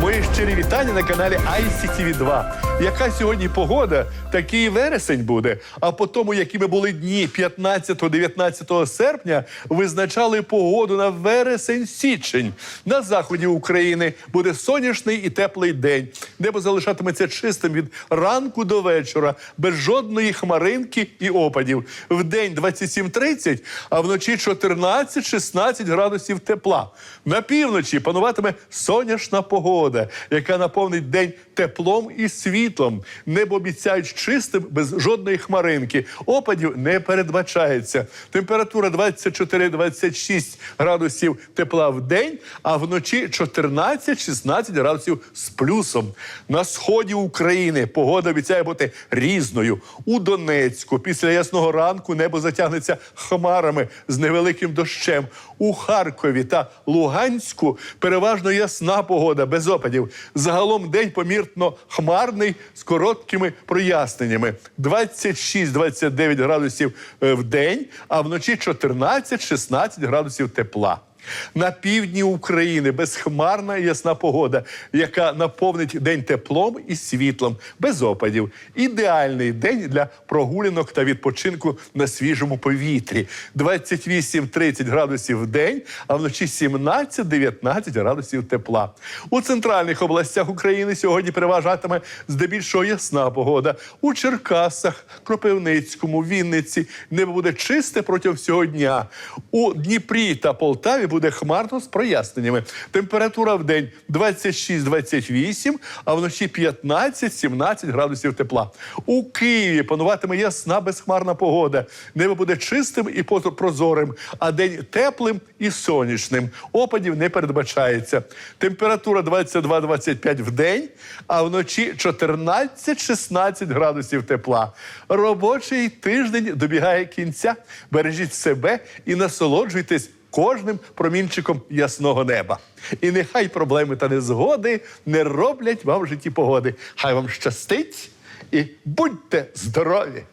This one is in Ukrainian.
Мої щирі вітання на каналі ICTV 2 Яка сьогодні погода, такий вересень буде. А по тому, якими були дні 15-19 серпня, визначали погоду на вересень-січень. На заході України буде сонячний і теплий день. Небо залишатиметься чистим від ранку до вечора, без жодної хмаринки і опадів. В день 27-30, а вночі 14-16 градусів тепла. На півночі пануватиме сонячна погода, яка наповнить день теплом і світлом. Небо обіцяють чистим, без жодної хмаринки. Опадів не передбачається. Температура 24-26 градусів тепла в день, а вночі 14-16 градусів з плюсом. На сході України погода обіцяє бути різною. У Донецьку після ясного ранку небо затягнеться хмарами з невеликим дощем. У Харкові та Луганську переважно ясна погода без опадів. Загалом день помірно хмарний з короткими проясненнями. 26-29 градусів е, в день, а вночі 14-16 градусів тепла. На півдні України безхмарна ясна погода, яка наповнить день теплом і світлом, без опадів. Ідеальний день для прогулянок та відпочинку на свіжому повітрі. 28-30 градусів в день, а вночі 17-19 градусів тепла. У центральних областях України сьогодні переважатиме здебільшого ясна погода. У Черкасах, Кропивницькому, Вінниці небо буде чисте протягом всього дня. У Дніпрі та Полтаві буде хмарно з проясненнями. Температура в день 26-28, а вночі 15-17 градусів тепла. У Києві пануватиме ясна безхмарна погода. Небо буде чистим і прозорим, а день теплим і сонячним. Опадів не передбачається. Температура 22-25 в день, а вночі 14-16 градусів тепла. Робочий тиждень добігає кінця. Бережіть себе і насолоджуйтесь кожним промінчиком ясного неба. І нехай проблеми та незгоди не роблять вам в житті погоди. Хай вам щастить і будьте здорові!